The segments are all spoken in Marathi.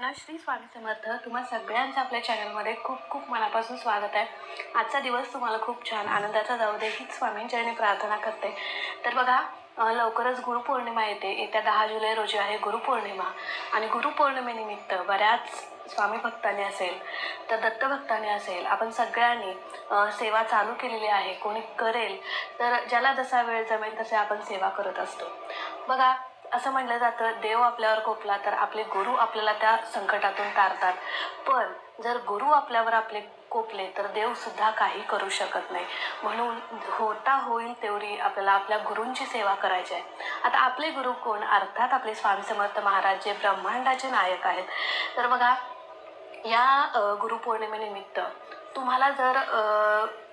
ना श्री स्वामी समर्थ तुम्हा सगळ्यांचं आपल्या चॅनलमध्ये खूप खूप मनापासून स्वागत आहे. आजचा दिवस तुम्हाला खूप छान आनंदाचा जाऊ दे हीच स्वामींचरणी प्रार्थना करते. तर बघा लवकरच गुरुपौर्णिमा येते. येत्या दहा जुलै रोजी आहे गुरुपौर्णिमा. आणि गुरुपौर्णिमेनिमित्त बऱ्याच स्वामी भक्तांनी असेल तर दत्तभक्तांनी असेल आपण सगळ्यांनी सेवा चालू केलेली आहे. कोणी करेल तर ज्याला जसा वेळ जमेल तसे आपण सेवा करत असतो. बघा असं म्हटलं जातं देव आपल्यावर कोपला तर आपले गुरु आपल्याला त्या संकटातून तारतात. पण जर गुरु आपल्यावर आपले कोपले तर देव सुद्धा काही करू शकत नाही. म्हणून होता होईल तेवढी आपल्याला आपल्या गुरूंची सेवा करायची आहे. आता आपले गुरु कोण? अर्थात आपले स्वामी समर्थ महाराज जे ब्रह्मांडाचे नायक आहेत. तर बघा या गुरुपौर्णिमेनिमित्त तुम्हाला जर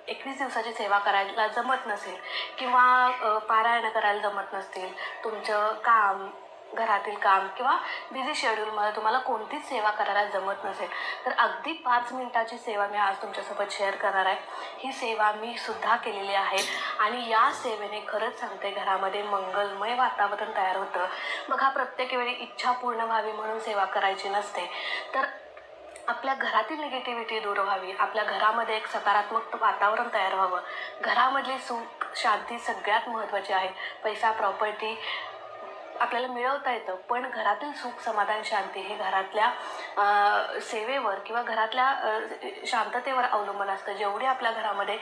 एकवीस दिवसाची सेवा करायला जमत नसेल किंवा पारायणं करायला जमत नसतील तुमचं काम घरातील काम किंवा बिझी शेड्यूलमध्ये तुम्हाला कोणतीच सेवा करायला जमत नसेल तर अगदी पाच मिनिटाची सेवा मी आज तुमच्यासोबत शेअर करणार आहे. ही सेवा मी सुद्धा केलेली आहे आणि या सेवेने खरंच सांगते घरामध्ये मंगलमय वातावरण तयार होतं. बघा प्रत्येक वेळी इच्छा पूर्ण व्हावी म्हणून सेवा करायची नसते तर आपल्या घरातील निगेटिव्हिटी दूर व्हावी. आपल्या घरामध्ये एक सकारात्मक वातावरण तयार व्हावं. घरामधली सुख शांती सगळ्यात महत्त्वाची आहे. पैसा प्रॉपर्टी आपल्याला मिळवता येतं. पण घरातील सुख समाधान शांती हे घरातल्या सेवेवर किंवा घरातल्या शांततेवर अवलंबून असतं. जेवढी आपल्या घरामध्ये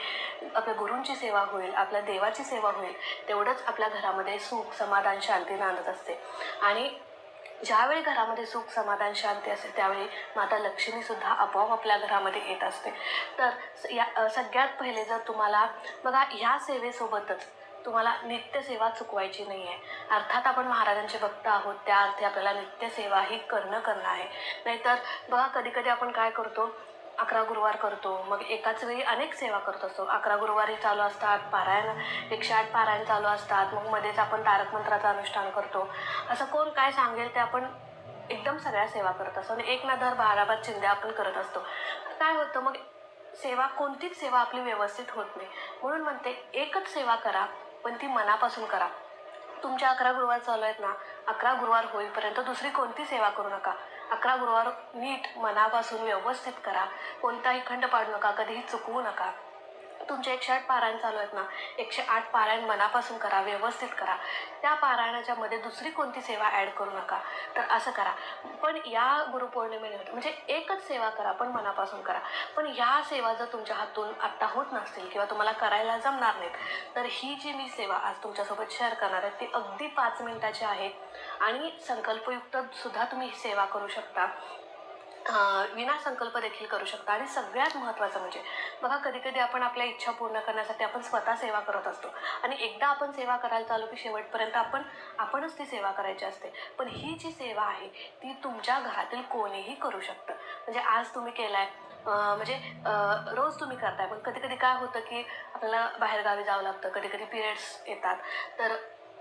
आपल्या गुरूंची सेवा होईल आपल्या देवाची सेवा होईल तेवढंच आपल्या घरामध्ये सुख समाधान शांती नांदत असते. आणि ज्यावेळी घरामध्ये सुख समाधान शांती असते त्यावेळी माता लक्ष्मी सुद्धा आपोआप आपल्या घरामध्ये येत असते. तर स- या सगळ्यात पहिले जर तुम्हाला बघा ह्या सेवेसोबतच तुम्हाला नित्यसेवा चुकवायची नाही आहे अर्थात आपण महाराजांचे भक्त आहोत त्या अर्थी आपल्याला नित्यसेवा ही करणं करणं आहे. नाहीतर बघा कधी कधी आपण काय करतो अकरा गुरुवार करतो. मग एकाच वेळी अनेक सेवा करत असतो. अकरा गुरुवारी चालू असतात पारायण एकशे आठ पारायण चालू असतात. मग मध्येच आपण तारक मंत्राचं अनुष्ठान करतो. असं कोण काय सांगेल ते आपण एकदम सगळ्या सेवा करत असतो. आणि एक ना दर बाराबार चिंध्या आपण करत असतो. काय होतं मग सेवा कोणतीच सेवा आपली व्यवस्थित होत नाही. म्हणून म्हणते एकच सेवा करा पण ती मनापासून करा. तुमच्या अकरा गुरुवार चालू आहेत ना अकरा गुरुवार होईपर्यंत दुसरी कोणती सेवा करू नका. अकरा गुरुवार नीट मनापासून व्यवस्थित करा. कोणताही खंड पाडू नका कधीही चुकवू नका. तुमचे एकशे आठ पारायण चालू आहेत ना. एकशे आठ पारायण मनापासून करा व्यवस्थित करा. त्या पारायणाच्या मध्ये दुसरी कोणती सेवा ॲड करू नका. तर असं करा. पण या गुरुपौर्णिमेनिमित्त म्हणजे एकच सेवा करा पण मनापासून करा. पण ह्या सेवा जर तुमच्या हातून आत्ता होत नसतील किंवा तुम्हाला करायला जमणार नाहीत तर ही जी मी सेवा आज तुमच्यासोबत शेअर करणार आहे ती अगदी पाच मिनिटाची आहे. आणि संकल्पयुक्त सुद्धा तुम्ही सेवा करू शकता. विना संकल्प देखील करू शकता. आणि सगळ्यात महत्त्वाचं म्हणजे बघा कधी कधी आपण आपल्या इच्छा पूर्ण करण्यासाठी आपण स्वतः सेवा करत असतो. आणि एकदा आपण सेवा करायला चालू की शेवटपर्यंत आपण आपणच ती सेवा करायची असते. पण ही जी सेवा आहे ती तुमच्या घरातील कोणीही करू शकतं. म्हणजे आज तुम्ही केलाय म्हणजे रोज तुम्ही करताय. पण कधी कधी काय होतं की आपल्याला बाहेरगावी जावं लागतं. कधी कधी पिरियड्स येतात. तर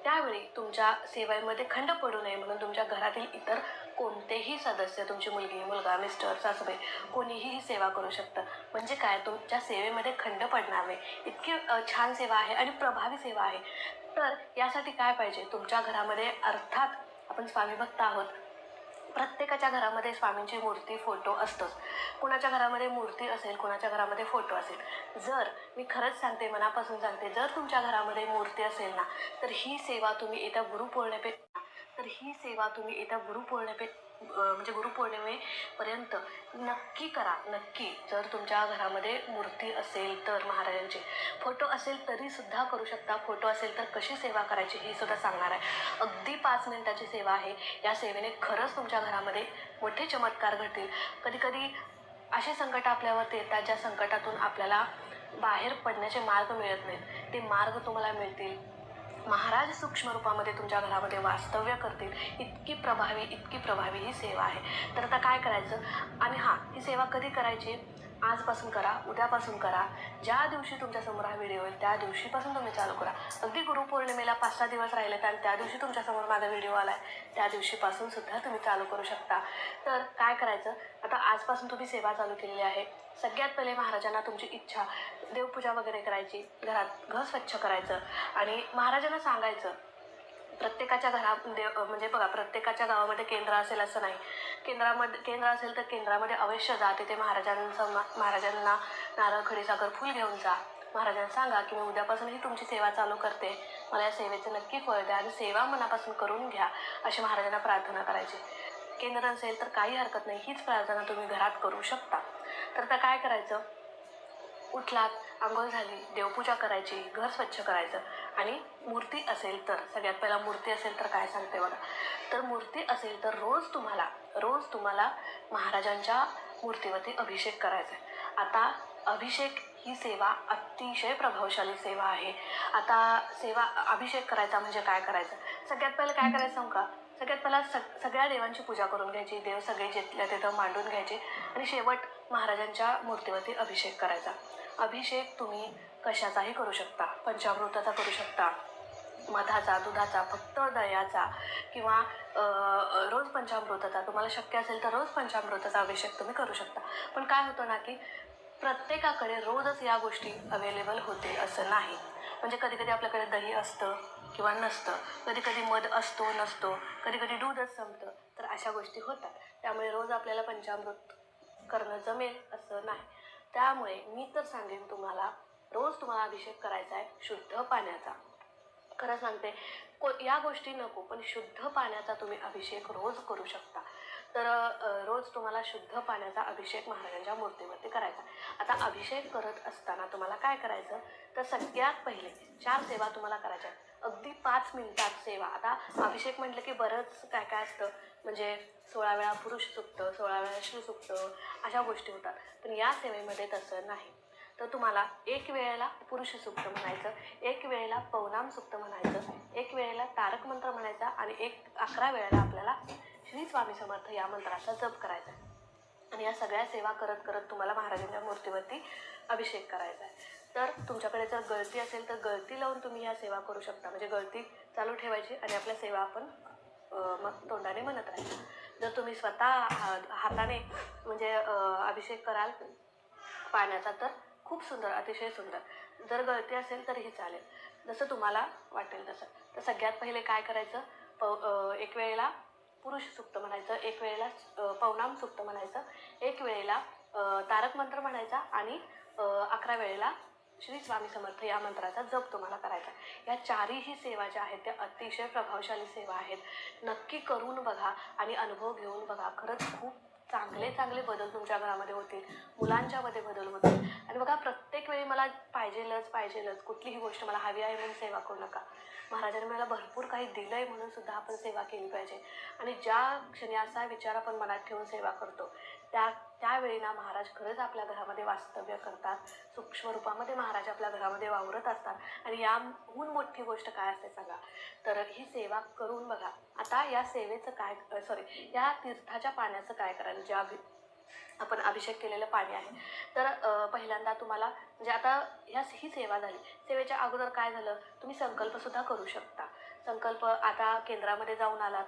त्यावेळी तुमच्या सेवेमध्ये खंड पडू नये म्हणून तुमच्या घरातील इतर कोणतेही सदस्य तुमची मुलगी मुलगा मिस्टर सासूबाई कोणीही ही सेवा करू शकतं. म्हणजे काय? तुमच्या सेवेमध्ये खंड पडणार. नाही इतकी छान सेवा आहे आणि प्रभावी सेवा आहे. तर यासाठी काय पाहिजे? तुमच्या घरामध्ये अर्थात आपण स्वामी भक्त आहोत. प्रत्येकाच्या घरामध्ये स्वामींची मूर्ती फोटो असतोच. कुणाच्या घरामध्ये मूर्ती असेल कुणाच्या घरामध्ये फोटो असेल. जर मी खरंच सांगते मनापासून सांगते जर तुमच्या घरामध्ये मूर्ती असेल ना तर ही सेवा तुम्ही येत्या गुरुपौर्णिमे तर ही सेवा तुम्ही येत्या गुरुपौर्णिमे म्हणजे गुरुपौर्णिमेपर्यंत नक्की करा. नक्की. जर तुमच्या घरामध्ये मूर्ती असेल तर महाराजांची. फोटो असेल तरी सुद्धा करू शकता. फोटो असेल तर कशी सेवा करायची हे सुद्धा सांगणार आहे. अगदी पाच मिनिटाची सेवा आहे. या सेवेने खरंच तुमच्या घरामध्ये मोठे चमत्कार घडतील. कधीकधी असे संकट आपल्यावरती येतात ज्या संकटातून आपल्याला बाहेर पडण्याचे मार्ग मिळत नाहीत. ते मार्ग तुम्हाला मिळतील. महाराज सूक्ष्म रूपामध्ये तुमच्या घरामध्ये वास्तव्य करतील. इतकी प्रभावी इतकी प्रभावी ही सेवा आहे. तर आता काय करायचं? आणि हां ही सेवा कधी करायची? आजपासून करा उद्यापासून करा. ज्या दिवशी तुमच्यासमोर हा व्हिडिओ येईल त्या दिवशीपासून तुम्ही चालू करा. अगदी गुरुपौर्णिमेला पाच सहा दिवस राहिले आणि त्या दिवशी तुमच्यासमोर माझा व्हिडिओ आला आहे त्या दिवशीपासून सुद्धा तुम्ही चालू करू शकता. तर काय करायचं? आता आजपासून तुम्ही सेवा चालू केलेली आहे. सगळ्यात पहिले महाराजांना तुमची इच्छा देवपूजा वगैरे करायची. घरात घर स्वच्छ करायचं. आणि महाराजांना सांगायचं प्रत्येकाच्या घरा देव म्हणजे बघा प्रत्येकाच्या गावामध्ये केंद्र असेल असं नाही. केंद्रामध्ये केंद्र असेल तर केंद्रामध्ये अवश्य जा. तिथे महाराजांचा महाराजांना नारळ खडीसाखर फुल घेऊन जा. महाराजांना सांगा की मी उद्यापासून ही तुमची सेवा चालू करते. मला या सेवेचे नक्की फळ द्या आणि सेवा मनापासून करून घ्या अशी महाराजांना प्रार्थना करायची. केंद्र असेल तर काही हरकत नाही. हीच प्रार्थना तुम्ही घरात करू शकता. तर आता काय करायचं? उठलात आंघोळ झाली देवपूजा करायची घर स्वच्छ करायचं आणि मूर्ती असेल तर सगळ्यात पहिला मूर्ती असेल तर काय सांगते बघा. तर मूर्ती असेल तर रोज तुम्हाला रोज तुम्हाला महाराजांच्या मूर्तीवरती अभिषेक करायचा आहे. आता अभिषेक ही सेवा अतिशय प्रभावशाली सेवा आहे. आता सेवा अभिषेक करायचा म्हणजे काय करायचं? सगळ्यात पहिलं काय करायचं का? सगळ्यात पहिला सग सगळ्या देवांची पूजा करून घ्यायची देव सगळे जिथल्या तिथं मांडून घ्यायचे आणि शेवट महाराजांच्या मूर्तीवरती अभिषेक करायचा. अभिषेक तुम्ही कशाचाही करू शकता पंचामृताचा करू शकता मधाचा दुधाचा फक्त दह्याचा किंवा रोज पंचामृताचा. तुम्हाला शक्य असेल तर रोज पंचामृताचा अभिषेक तुम्ही करू शकता. पण काय होतं ना की प्रत्येकाकडे रोजच या गोष्टी अवेलेबल होते असं नाही. म्हणजे कधी कधी आपल्याकडे दही असतं किंवा नसतं. कधी कधी मध असतो नसतो. कधी कधी दूधच संपतं. तर अशा गोष्टी होतात. त्यामुळे रोज आपल्याला पंचामृत करणं जमेल असं नाही. त्यामुळे मी तर सांगेन तुम्हाला रोज तुम्हाला अभिषेक करायचा आहे शुद्ध पाण्याचा. खरं सांगते को या गोष्टी नको पण शुद्ध पाण्याचा तुम्ही अभिषेक रोज करू शकता. तर रोज तुम्हाला शुद्ध पाण्याचा अभिषेक महाराजांच्या मूर्तीवरती करायचा. आता अभिषेक करत असताना तुम्हाला काय करायचं? तर सगळ्यात पहिले चार सेवा तुम्हाला करायच्या आहेत. अगदी पाच मिनिटात सेवा. आता अभिषेक म्हटलं की बरंच काय काय असतं. म्हणजे सोळा वेळा पुरुष सुक्त सोळा वेळा श्री सुकतं अशा गोष्टी होतात. पण या सेवेमध्ये तसं नाही. तर तुम्हाला एक वेळेला पुरुष सुक्त म्हणायचं एक वेळेला पवनाम सुक्त म्हणायचं एक वेळेला तारक मंत्र म्हणायचा आणि एक अकरा वेळेला आपल्याला श्री स्वामी समर्थ या मंत्राचा जप करायचा आहे. आणि या सगळ्या सेवा करत करत तुम्हाला महाराजांच्या मूर्तीवरती अभिषेक करायचा आहे. तर तुमच्याकडे जर गळती असेल तर गळती लावून तुम्ही ह्या सेवा करू शकता. म्हणजे गळती चालू ठेवायची आणि आपल्या सेवा आपण मग तोंडाने म्हणत राहायचं. जर तुम्ही स्वतः हा- हाताने म्हणजे अभिषेक कराल पाण्याचा तर खूप सुंदर अतिशय सुंदर. जर गळती असेल तरीही चालेल. जसं तुम्हाला वाटेल तसं. तर सगळ्यात पहिले काय करायचं? प एक वेळेला पुरुष सुक्त म्हणायचं एक वेळेला पवनाम सुक्त म्हणायचं एक वेळेला तारक मंत्र म्हणायचा आणि अकरा वेळेला श्री स्वामी समर्थ या मंत्राचा जप तुम्हाला करायचा या चारही सेवा ज्या आहेत त्या अतिशय प्रभावशाली सेवा आहेत. नक्की करून बघा आणि अनुभव घेऊन बघा. खरंच खूप चांगले चांगले बदल तुमच्या घरामध्ये होतील. मुलांच्यामध्ये बदल होतील. आणि बघा प्रत्येक वेळी मला पाहिजेलच पाहिजेलच. कुठलीही गोष्ट मला हवी आहे म्हणून सेवा करू नका. महाराजांनी मला भरपूर काही दिलं आहे म्हणून सुद्धा आपण सेवा केली पाहिजे. आणि ज्या क्षणी असा विचार आपण मनात ठेवून सेवा करतो त्या त्यावेळी ना महाराज खरंच आपल्या घरामध्ये वास्तव्य करतात. सूक्ष्म रूपामध्ये महाराज आपल्या घरामध्ये वावरत असतात. आणि याहून मोठी गोष्ट काय असते सांगा? तर ही सेवा करून बघा. आता या सेवेचं काय सॉरी या तीर्थाच्या पाण्याचं काय करायला ज्या अभि आपण अभिषेक केलेलं पाणी आहे. तर पहिल्यांदा तुम्हाला म्हणजे आता ह्या ही सेवा झाली. सेवेच्या अगोदर काय झालं? तुम्ही संकल्पसुद्धा करू शकता. संकल्प आता केंद्रामध्ये जाऊन आलात.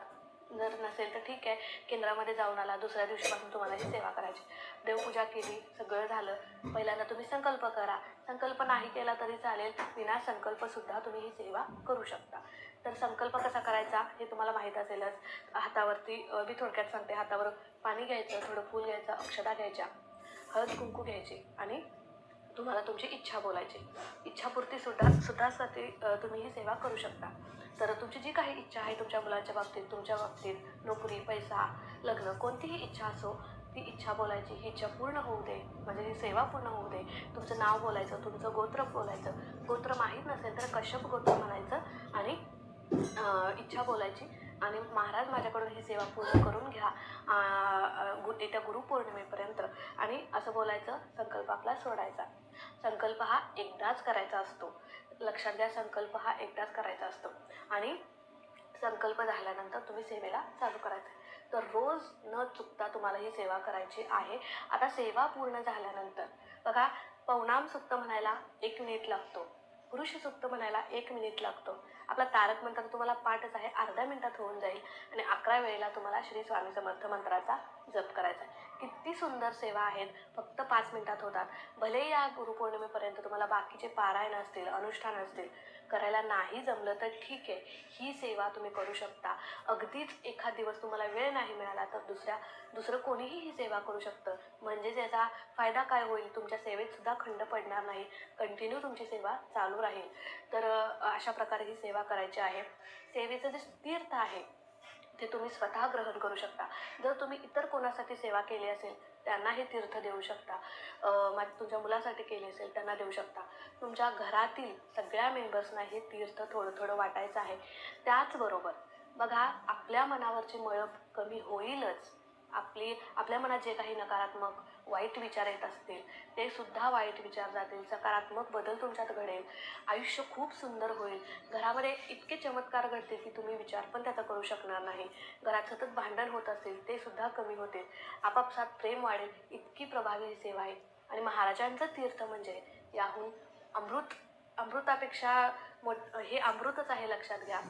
जर नसेल तर ठीक आहे. केंद्रामध्ये जाऊन आला दुसऱ्या दिवशीपासून तुम्हाला ही सेवा करायची. देवपूजा केली सगळं झालं. पहिल्यांदा तुम्ही संकल्प करा. संकल्प नाही केला तरी चालेल. विना संकल्पसुद्धा तुम्ही ही सेवा करू शकता. तर संकल्प कसा करायचा हे तुम्हाला माहीत असेलच. हातावरती मी थोडक्यात सांगते. हातावर पाणी घ्यायचं थोडं फूल घ्यायचं अक्षता घ्यायच्या हळद कुंकू घ्यायची आणि तुम्हाला तुमची इच्छा बोलायची. इच्छापूर्ती सुद्धा सुद्धासाठी तुम्ही ही सेवा करू शकता. तर तुमची जी काही इच्छा आहे तुमच्या मुलांच्या बाबतीत तुमच्या बाबतीत नोकरी पैसा लग्न कोणतीही इच्छा असो ती इच्छा बोलायची ही इच्छा पूर्ण होऊ दे म्हणजे ही सेवा पूर्ण होऊ दे. तुमचं नाव बोलायचं तुमचं गोत्र बोलायचं. गोत्र माहीत नसेल तर कश्यप गोत्र म्हणायचं आणि इच्छा बोलायची. आणि महाराज माझ्याकडून ही सेवा पूर्ण करून घ्या. गु येत्या गुरुपौर्णिमेपर्यंत. आणि असं बोलायचं संकल्प आपला सोडायचा. संकल्प हा एकदाच करायचा असतो. लक्षात घ्या संकल्प हा एकदाच करायचा असतो. आणि संकल्प झाल्यानंतर तुम्ही सेवेला चालू करायचं. तर रोज न चुकता तुम्हाला ही सेवा करायची आहे. आता सेवा पूर्ण झाल्यानंतर बघा पवनाम सुक्त म्हणायला एक मिनिट लागतो. पुरुष सुक्त म्हणायला एक मिनिट लागतो. आपला तारक मंत्र तुम्हाला पाठच आहे अर्ध्या मिनिटात होऊन जाईल. आणि अकरा वेळेला तुम्हाला श्री स्वामी समर्थ मंत्राचा जप करायचा. आहे किती सुंदर सेवा आहेत. फक्त पाच मिनिटात होतात. भलेही या गुरुपौर्णिमेपर्यंत तुम्हाला बाकीचे पारायण असतील अनुष्ठान असतील करायला नाही जमलं तर ठीक आहे. ही सेवा तुम्ही करू शकता. अगदीच एखाद दिवस तुम्हाला वेळ नाही मिळाला तर दुसऱ्या दुसरं कोणीही ही सेवा करू शकतं. म्हणजेच याचा फायदा काय होईल? तुमच्या सेवेत सुद्धा खंड पडणार नाही. कंटिन्यू तुमची सेवा चालू राहील. तर अशा प्रकारे ही सेवा करायची आहे. सेवेचं जे तीर्थ आहे ते तुम्ही स्वतः ग्रहण करू शकता. जर तुम्ही इतर कोणासाठी सेवा केली असेल त्यांना हे तीर्थ देऊ शकता. मा- तुमच्या मुलासाठी केली असेल त्यांना देऊ शकता. तुमच्या घरातील सगळ्या मेंबर्सना हे तीर्थ थोडं थोडं वाटायचं आहे. त्याचबरोबर बघा आपल्या मनावरची मळप कमी होईलच. आपली आपल्या मनात जे काही नकारात्मक वाईट विचार येत असतील ते सुद्धा वाईट विचार जातील सकारात्मक बदल तुमच्यात घडेल. आयुष्य खूप सुंदर होईल. घरामध्ये इतके चमत्कार घडतील की तुम्ही विचार पण त्याचा करू शकणार नाही. घरात सतत भांडण होत असेल ते सुद्धा कमी होतील आपापसात प्रेम वाढेल इतकी प्रभावी ही सेवा आहे. आणि महाराजांचं तीर्थ म्हणजे याहून अमृत अमृतापेक्षा मोठ हे अमृतच आहे लक्षात घ्या.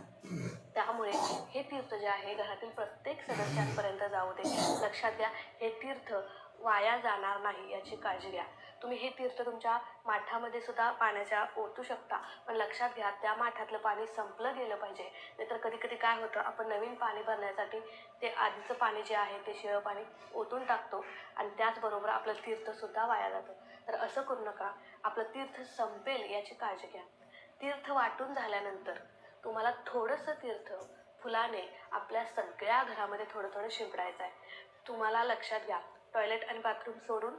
त्यामुळे हे तीर्थ जे आहे घरातील प्रत्येक सदस्यांपर्यंत जाऊ दे. लक्षात घ्या हे तीर्थ वाया जाणार नाही याची काळजी घ्या. तुम्ही हे तीर्थ तुमच्या माठामध्ये सुद्धा पाण्याच्या ओतू शकता पण लक्षात घ्या त्या माठातलं पाणी संपलं गेलं पाहिजे. नाहीतर कधी कधी काय होतं आपण नवीन पाणी भरण्यासाठी ते आधीचं पाणी जे आहे ते शिळं पाणी ओतून टाकतो आणि त्याचबरोबर आपलं तीर्थसुद्धा वाया जातं. तर असं करू नका. आपलं तीर्थ संपेल याची काळजी घ्या. तीर्थ वाटून झाल्यानंतर तुम्हाला थोडंसं तीर्थ फुलाने आपल्या सगळ्या घरामध्ये थोडं थोडं शिंपडायचं आहे. तुम्हाला लक्षात घ्या टॉयलेट आणि बाथरूम सोडून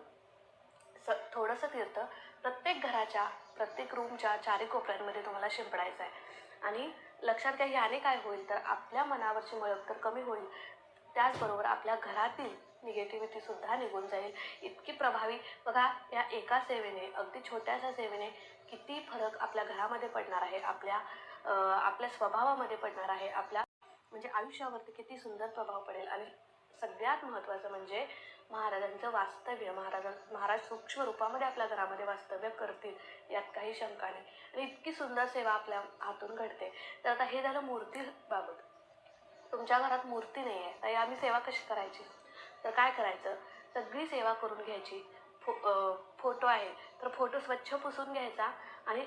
स थोडंसं तीर्थ प्रत्येक घराच्या प्रत्येक रूमच्या चारी कोपऱ्यांमध्ये तुम्हाला शिंपडायचं आहे. आणि लक्षात घ्या याने काय होईल तर आपल्या मनावरची मळक तर कमी होईल. त्याचबरोबर आपल्या घरातील निगेटिव्हिटीसुद्धा निघून जाईल. इतकी प्रभावी बघा या एका सेवेने अगदी छोट्याशा सेवेने किती फरक आपल्या घरामध्ये पडणार आहे. आपल्या आपल्या स्वभावामध्ये पडणार आहे. आपल्या म्हणजे आयुष्यावरती किती सुंदर प्रभाव पडेल. आणि सगळ्यात महत्त्वाचं म्हणजे महाराजांचं वास्तव्य. महाराजां महाराज सूक्ष्म रूपामध्ये आपल्या घरामध्ये वास्तव्य करतील यात काही शंका नाही. आणि इतकी सुंदर सेवा आपल्या हातून घडते. तर आता हे झालं मूर्तीबाबत तुमच्या घरात मूर्ती नाही आहे. तर आम्ही सेवा कशी करायची? तर काय करायचं? सगळी सेवा करून घ्यायची. फो फोटो आहे. तर फोटो स्वच्छ पुसून घ्यायचा आणि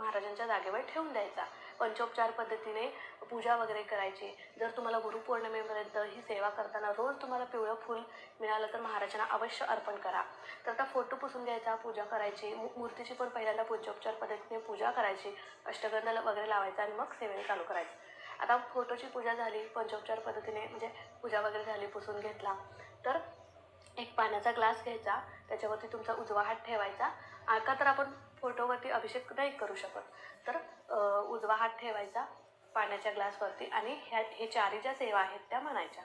महाराजांच्या जागेवर ठेवून द्यायचा. पंचोपचार पद्धतीने पूजा वगैरे करायची. जर तुम्हाला गुरुपौर्णिमेपर्यंत ही सेवा करताना रोज तुम्हाला पिवळं फूल मिळालं तर महाराजांना अवश्य अर्पण करा. तर त्या फोटो पुसून घ्यायचा पूजा करायची. मू- मूर्तीची पण पहिल्यांदा पंचोपचार पद्धतीने पूजा करायची. अष्टगंध वगैरे लावायचा आणि मग सेवेने चालू करायचं. आता फोटोची पूजा झाली पंचोपचार पद्धतीने म्हणजे पूजा वगैरे झाली पुसून घेतला. तर एक पाण्याचा ग्लास घ्यायचा. त्याच्यावरती तुमचा उजवा हात ठेवायचा. का तर आपण फोटोवरती अभिषेक नाही करू शकत. तर उजवा हात ठेवायचा पाण्याच्या ग्लासवरती आणि ह्या हे चारी ज्या सेवा आहेत त्या म्हणायच्या.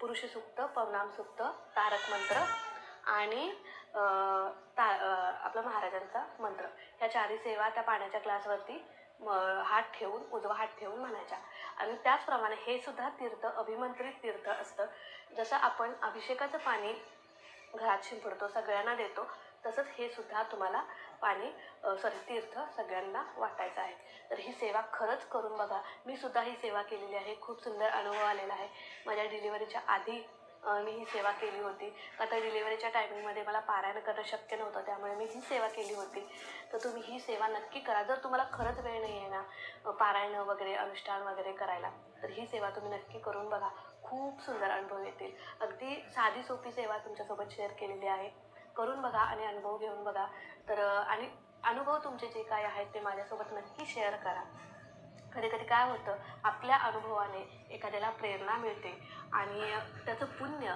पुरुष सुक्त पवनाम सुक्त तारक मंत्र आणि ता आपला महाराजांचा मंत्र. ह्या चारी सेवा त्या पाण्याच्या ग्लासवरती हात ठेवून उजवा हात ठेवून म्हणायच्या. आणि त्याचप्रमाणे हे सुद्धा तीर्थ अभिमंत्रित तीर्थ असतं. जसं आपण अभिषेकाचं पाणी घरात शिंपडतो सगळ्यांना देतो तसंच हे सुद्धा तुम्हाला पाणी सॉरी तीर्थ सगळ्यांना वाटायचं आहे. तर ही सेवा खरंच करून बघा. मी सुद्धा ही सेवा केलेली आहे. खूप सुंदर अनुभव आलेला आहे. माझ्या डिलिव्हरीच्या आधी मी ही सेवा केली होती. आता तर डिलिव्हरीच्या टायमिंगमध्ये मला पारायण करणं शक्य नव्हतं. त्यामुळे मी ही सेवा केली होती. तर तुम्ही ही सेवा नक्की करा. जर तुम्हाला खरंच वेळ नाही आहे ना पारायण वगैरे अनुष्ठान वगैरे करायला तर ही सेवा तुम्ही नक्की करून बघा. खूप सुंदर अनुभव येतील. अगदी साधी सोपी सेवा तुमच्यासोबत शेअर केलेली आहे. करून बघा आणि अनुभव घेऊन बघा. तर आणि अनुभव तुमचे जे काय आहेत ते माझ्यासोबत नक्की शेअर करा. कधी कधी काय होतं आपल्या अनुभवाने एखाद्याला प्रेरणा मिळते आणि त्याचं पुण्य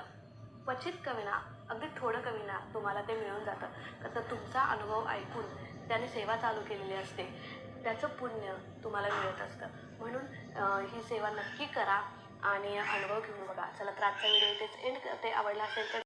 क्वचित कविना अगदी थोडं कविना तुम्हाला ते मिळून जातं. तर तुमचा अनुभव ऐकून त्याने सेवा चालू केलेली असते. त्याचं पुण्य तुम्हाला मिळत असतं. म्हणून ही सेवा नक्की करा आणि अनुभव घेऊन बघा. चला तर आजचा व्हिडिओ इथेच एंड करते. आवडला असेल तर